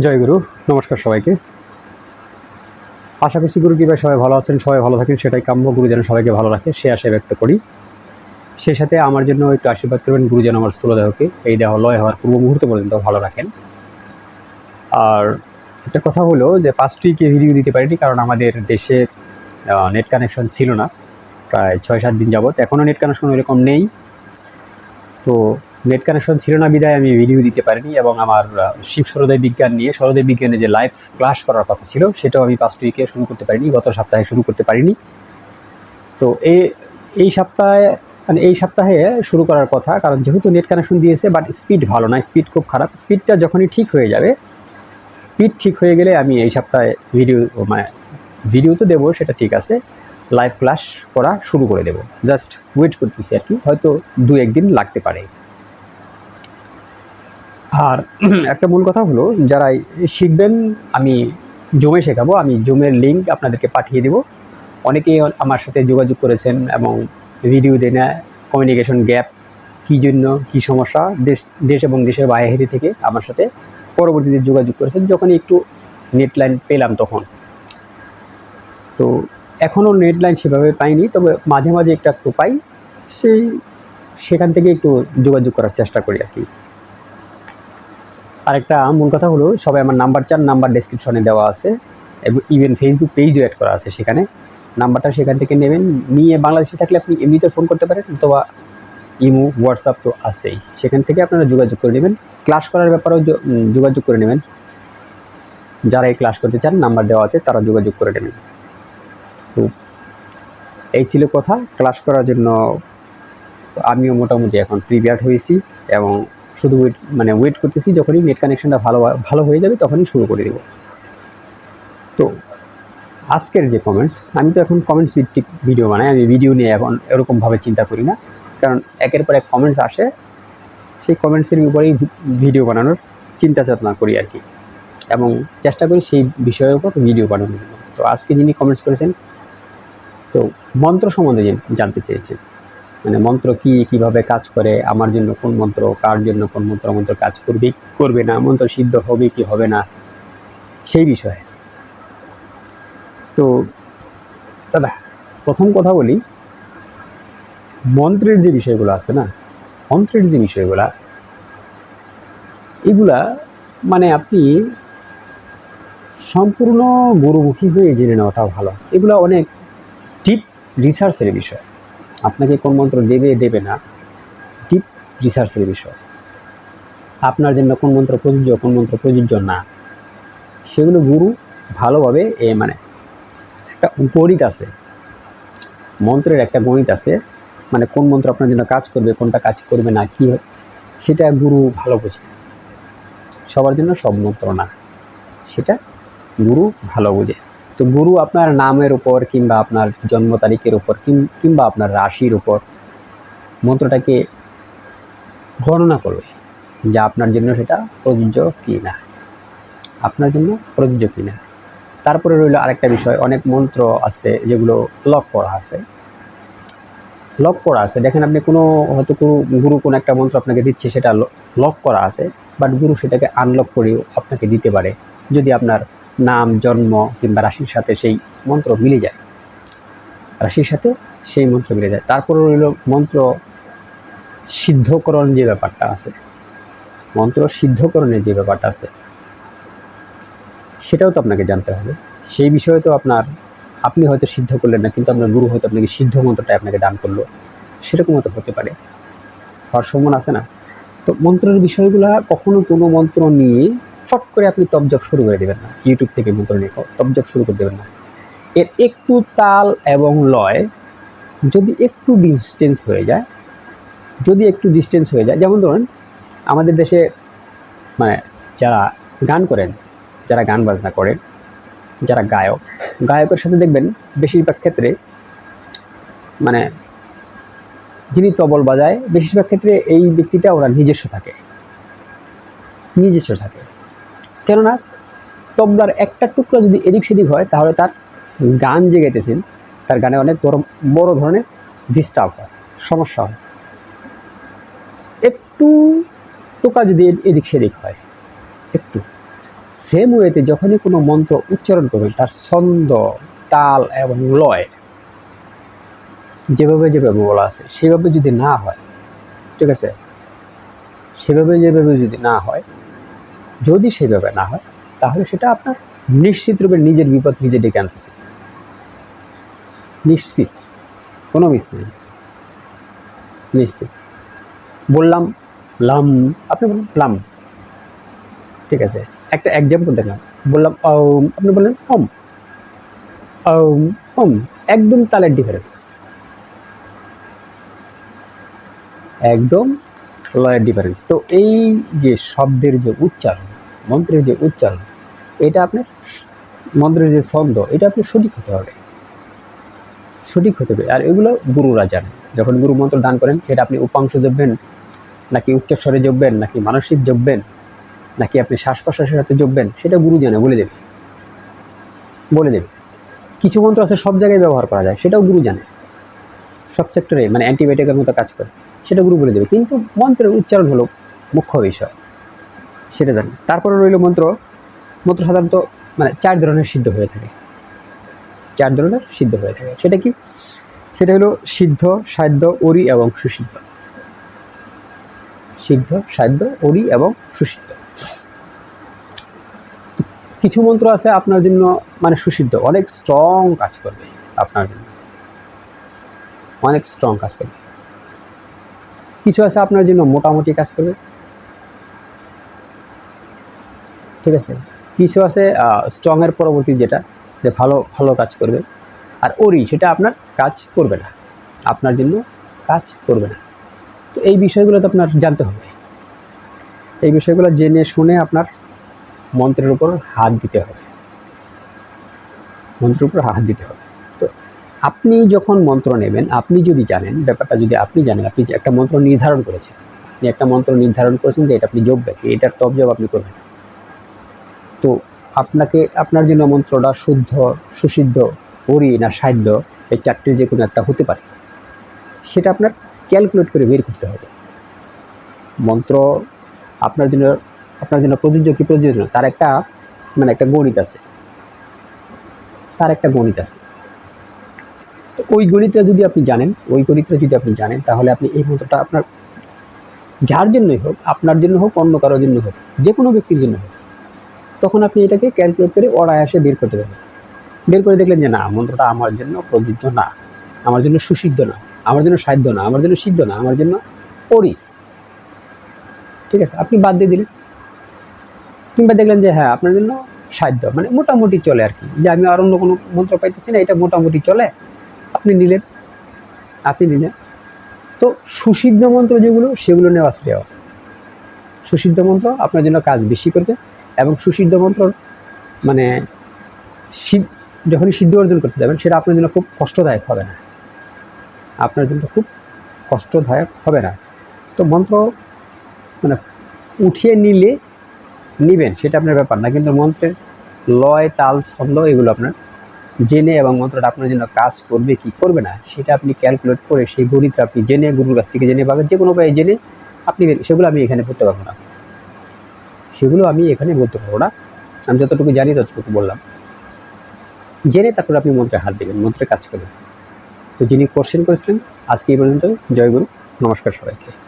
জয় গুরু, নমস্কার সবাইকে। আশা করছি গুরু কৃপায় সবাই ভালো আছেন, সবাই ভালো থাকেন, সেটাই কাম্য, গুরু যেন সবাইকে ভালো রাখে, সে আশায় ব্যক্ত করি। সেই সাথে আমার জন্য একটু আশীর্বাদ করবেন গুরু যেন আমার স্থূলদেহকে, এই দেহ লয় হওয়ার পূর্ব মুহূর্ত পর্যন্ত ভালো রাখেন। আর একটা কথা হলো যে পাঁচ উইকে ভিডিও দিতে পারিনি, কারণ আমাদের দেশে নেট কানেকশন ছিল না। প্রায় ছয় সাত দিন যাবত এখনও নেট কানেকশন এরকম নেই। তো নেট কানেকশন ছিল না, বিদায় আমি ভিডিও দিতে পারিনি এবং আমার শিব সরোদয় বিজ্ঞান নিয়ে, সরোদয় বিজ্ঞানে যে লাইভ ক্লাস করার কথা ছিল, সেটাও আমি পাঁচ উইকে শুরু করতে পারিনি, গত সপ্তাহে শুরু করতে পারিনি। তো এই এই সপ্তাহে মানে এই সপ্তাহে শুরু করার কথা, কারণ যেহেতু নেট কানেকশন দিয়েছে বাট স্পিড ভালো না স্পিড খুব খারাপ। স্পিডটা যখনই ঠিক হয়ে যাবে স্পিড ঠিক হয়ে গেলে আমি এই সপ্তাহে ভিডিও মানে ভিডিও তো দেবো, সেটা ঠিক আছে। লাইভ ক্লাস করা শুরু করে দেবো। জাস্ট ওয়েট করতেছি আর কি, হয়তো দু একদিন লাগতে পারে। আর একটা মূল কথা হলো, যারা শিখবেন, আমি জমে শেখাবো, আমি জমের লিঙ্ক আপনাদেরকে পাঠিয়ে দেব। অনেকেই আমার সাথে যোগাযোগ করেছেন এবং ভিডিও দেয় না কমিউনিকেশন গ্যাপ কী জন্য, কী সমস্যা, দেশ দেশ এবং দেশের বাইরে থেকে আমার সাথে পরবর্তীতে যোগাযোগ করেছেন, যখন একটু নেট লাইন পেলাম তখন। তো এখনও নেট লাইন সেভাবে পাইনি, তবে মাঝে মাঝে একটু একটু পাই, সেই সেখান থেকে একটু যোগাযোগ করার চেষ্টা করি আর কি। আরেকটা মূল কথা হলো, সবাই আমার নাম্বার চান, নাম্বার ডেসক্রিপশনে দেওয়া আছে, এবং ইভেন ফেসবুক পেজও অ্যাড করা আছে সেখানে। নাম্বারটা সেখান থেকে নেবেন। নিয়ে বাংলাদেশে থাকলে আপনি এমনিতে ফোন করতে পারেন, অথবা ইমো হোয়াটসঅ্যাপ তো আছেই। সেখান থেকে আপনারা যোগাযোগ করে নেবেন। ক্লাস করার ব্যাপারেও যোগাযোগ করে নেবেন। যারা এই ক্লাস করতে চান, নাম্বার দেওয়া আছে, তারা যোগাযোগ করে নেবেন। তো এই ছিল কথা। ক্লাস করার জন্য আমিও মোটামুটি এখন প্রিপেয়ার্ড হয়েছি, এবং শুধু ওয়েট মানে ওয়েট করতেছি, যখনই নেট কানেকশনটা ভালো ভালো হয়ে যাবে, তখনই শুরু করে দেব। তো, আজকের যে কমেন্টস আমি তো এখন কমেন্টস ভিত্তিক ভিডিও বানাই, আমি ভিডিও নিয়ে এখন এরকমভাবে চিন্তা করি না। কারণ একের পর এক কমেন্টস আসে, সেই কমেন্টসের উপরেই ভিডিও বানানোর চিন্তা চেতনা করি আর কি। এবং চেষ্টা করি সেই বিষয়ের উপর ভিডিও বানানোর জন্য। তো আজকে যিনি কমেন্টস করেছেন, তো মন্ত্র সম্বন্ধে জানতে চেয়েছেন। মানে মন্ত্র কি, কীভাবে কাজ করে, আমার জন্য কোন মন্ত্র, কার জন্য কোন মন্ত্র মন্ত্র কাজ করবে করবে না, মন্ত্র সিদ্ধ হবে কি হবে না, সেই বিষয়ে। তো দাদা, প্রথম কথা বলি, মন্ত্রের যে বিষয়গুলো আছে না, মন্ত্রের যে বিষয়গুলা, এগুলা মানে আপনি সম্পূর্ণ গুরুমুখী হয়ে জেনে নেওয়াটা ভালো। এগুলো অনেক ডিপ রিসার্চের বিষয়। আপনাকে কোন মন্ত্র দেবে দেবে না। ডিপ রিসার্চের বিষয়। আপনার জন্য কোন মন্ত্র প্রযোজ্য, কোন মন্ত্র প্রযোজ্য না। সেগুলো গুরু ভালোভাবে এ মানে একটা গণিত আছে। মন্ত্রের একটা গণিত আছে। মানে কোন মন্ত্র আপনার জন্য কাজ করবে, কোনটা কাজ করবে না, কি সেটা গুরু ভালো বোঝে। সবার জন্য সব মন্ত্র না। সেটা গুরু ভালো বোঝে। তো গুরু আপনার নামের উপর কিংবা আপনার জন্ম তারিখের উপর কিংবা আপনার রাশির উপর মন্ত্রটাকে গণনা করবে যে আপনার জন্য সেটা প্রযোজ্য কি না আপনার জন্য প্রযোজ্য কি না তারপরে রইল আরেকটা বিষয়, অনেক মন্ত্র আছে যেগুলো লক করা আছে। লক করা আছে, দেখেন আপনি কোনো, হয়তো কোনো গুরু কোনো একটা মন্ত্র আপনাকে দিচ্ছে, সেটা লক করা আছে বাট গুরু সেটাকে আনলক করেও আপনাকে দিতে পারে। যদি আপনার নাম, জন্ম কিংবা রাশির সাথে সেই মন্ত্র মিলে যায়। রাশির সাথে সেই মন্ত্র মিলে যায়। তারপরে রইল মন্ত্র সিদ্ধকরণ যে ব্যাপারটা আছে। মন্ত্র সিদ্ধকরণের যে ব্যাপারটা আছে, সেটাও তো আপনাকে জানতে হবে। সেই বিষয়ে তো আপনার, আপনি হয়তো সিদ্ধ করলেন না, কিন্তু আপনার গুরু হয়তো আপনাকে সিদ্ধ মন্ত্রটা আপনাকে দান করল। সেরকমও তো হতে পারে। হওয়ার সম্মান আছে না? তো মন্ত্রের বিষয়গুলা কখনো কোনো মন্ত্র নিয়ে ফট করে আপনি তবজব শুরু করে দেবেন না। ইউটিউব থেকে মন্ত্র নিয়ে তবজব শুরু করে দেবেন না। এর একটু তাল এবং লয় যদি একটু ডিস্টেন্স হয়ে যায়, যদি একটু ডিস্টেন্স হয়ে যায়, যেমন ধরুন আমাদের দেশে মানে যারা গান করেন, যারা গান বাজনা করেন, যারা গায়ক, গায়কের সাথে দেখবেন বেশিরভাগ ক্ষেত্রে মানে যিনি তবল বাজায়, বেশিরভাগ ক্ষেত্রে এই ব্যক্তিটা ওরা নিজস্ব থাকে। নিজস্ব থাকে। কেননা তবলার একটা টুকরো যদি এদিক সেদিক হয়, তাহলে তার গান যে গাইতেছেন, তার গানে অনেক বড় বড় ধরনের ডিস্টার্ব হয়, সমস্যা হয়। একটু টোকা যদি এদিক সেদিক হয়, একটু। সেম ওয়েতে যখনই কোনো মন্ত্র উচ্চারণ করবেন, তার ছন্দ, তাল এবং লয়, যেভাবে যেভাবে বলা আছে, সেভাবে যদি না হয়, ঠিক আছে? সেভাবে যেভাবে যদি না হয় যদি সেভাবে না হয়, তাহলে সেটা আপনার নিশ্চিত রূপে নিজের বিপদ নিজে ডেকে আনতেছে। নিশ্চিত। কোনো মিস নেই। নিশ্চিত। বললাম লাম আপনি বললেন লাম ঠিক আছে। একটা এক্সাম্পল দেখলাম। বললাম ওম আপনি বললেন ওম ওম ওম একদম তালের ডিফারেন্স একদম লয়ের ডিফারেন্স তো এই যে শব্দের যে উচ্চারণ মন্ত্রের যে উচ্চারণ, এটা আপনার মন্ত্রের যে ছন্দ এটা আপনি সঠিক হতে হবে। সঠিক হতে হবে। আর এগুলো গুরুরা জানে। যখন গুরু মন্ত্র দান করেন, সেটা আপনি উপাংশ জপবেন নাকি উচ্চস্বরে জপবেন নাকি মানসিক জপবেন নাকি আপনি শ্বাস প্রশ্বাসের সাথে জপবেন সেটা গুরু জানে, বলে দেবে। বলে দেবে। কিছু মন্ত্র আছে, সব জায়গায় ব্যবহার করা যায়, সেটাও গুরু জানে। সব সেক্টরে মানে অ্যান্টিবায়োটিকের মতো কাজ করে, সেটা গুরু বলে দেবে। কিন্তু মন্ত্রের উচ্চারণ হলো মুখ্য বিষয়। সেটা জানি। তারপরে রইল মন্ত্র। মন্ত্র সাধারণত মানে চার ধরনের সিদ্ধ হয়ে থাকে। চার ধরনের সিদ্ধ হয়ে থাকে। সেটা কি? সেটা হলো সিদ্ধ, সাধ্য অরি এবং সুসিদ্ধ। সিদ্ধ, সাধ্য অরি এবং সুসিদ্ধ। কিছু মন্ত্র আছে আপনার জন্য মানে সুসিদ্ধ। অনেক স্ট্রং কাজ করবে আপনার জন্য। অনেক স্ট্রং কাজ করবে। কিছু আছে আপনার জন্য মোটামুটি কাজ করবে। ঠিক আছে? কিছু আছে স্ট্রংয়ের পরবর্তী যেটা, যে ভালো ভালো কাজ করবে। আর ওরি সেটা আপনার কাজ করবে না। আপনার জন্য কাজ করবে না। তো এই বিষয়গুলো তো আপনার জানতে হবে। এই বিষয়গুলো জেনে, শুনে আপনার মন্ত্রের উপর হাত দিতে হবে। মন্ত্রের উপর হাত দিতে হবে। তো আপনি যখন মন্ত্র নেবেন, আপনি যদি জানেন, ব্যাপারটা যদি আপনি জানেন, আপনি একটা মন্ত্র নির্ধারণ করেছেন আপনি একটা মন্ত্র নির্ধারণ করেছেন যে এটা আপনি জপবেন এটার তব জব আপনি করবেন তো আপনাকে, আপনার জন্য মন্ত্রটা শুদ্ধ, সুসিদ্ধ পরি না সাধ্য, এই চারটির যে কোনো একটা হতে পারে। সেটা আপনার ক্যালকুলেট করে বের করতে হবে। মন্ত্র আপনার জন্য আপনার জন্য প্রযোজ্য কি প্রযোজ্য না, তার একটা মানে একটা গণিত আছে। তার একটা গণিত আছে। তো ওই গণিতটা যদি আপনি জানেন, ওই গণিতটা যদি আপনি জানেন, তাহলে আপনি এই মন্ত্রটা আপনার, যার জন্যই হোক, আপনার জন্য হোক, অন্য কারোর জন্য হোক যে কোনো ব্যক্তির জন্য হোক তখন আপনি এটাকে ক্যালকুলেট করে অনায়াসে বের করতে পারবেন। বের করে দেখলেন যে না, মন্ত্রটা আমার জন্য প্রযোজ্য না, আমার জন্য সুসিদ্ধ না, আমার জন্য সাধ্য না, আমার জন্য সিদ্ধ না, আমার জন্য পরি ঠিক আছে, আপনি বাদ দিয়ে দিলেন। কিংবা দেখলেন যে হ্যাঁ আপনার জন্য সাধ্য মানে মোটামুটি চলে আর কি। যে আমি আর অন্য কোনো মন্ত্র পাইতেছি না, এটা মোটামুটি চলে। আপনি নিলেন আপনি নিলেন। তো সুসিদ্ধ মন্ত্র যেগুলো, সেগুলো নেওয়া শ্রেয়। সুসিদ্ধ মন্ত্র আপনার জন্য কাজ বেশি করবে। এবং সুসিদ্ধ মন্ত্র মানে যখনই সিদ্ধ অর্জন করতে যাবেন, সেটা আপনার জন্য খুব কষ্টদায়ক হবে না। আপনার জন্য খুব কষ্টদায়ক হবে না। তো মন্ত্র মানে উঠিয়ে নিলে নিবেন, সেটা আপনার ব্যাপার না। কিন্তু মন্ত্রের লয়, তাল, ছন্দ এগুলো আপনার জেনে এবং মন্ত্রটা আপনার জন্য কাজ করবে কি করবে না, সেটা আপনি ক্যালকুলেট করে সেই গণিতটা আপনি জেনে, গুরুর কাছ থেকে জেনে বা যে কোনো উপায়ে জেনে আপনি সেগুলো আমি এখানে বলতে পারব না। সেগুলো আমি এখানে বলতে পারব না। আমি যতটুকু জানি ততটুকু বললাম। জেনে তারপরে আপনি মন্ত্রে হাত দেবেন, মন্ত্রে কাজ করবেন। তো যিনি কোশ্চেন করেছিলেন, আজকে এই পর্যন্ত জয়গুরু নমস্কার সবাইকে।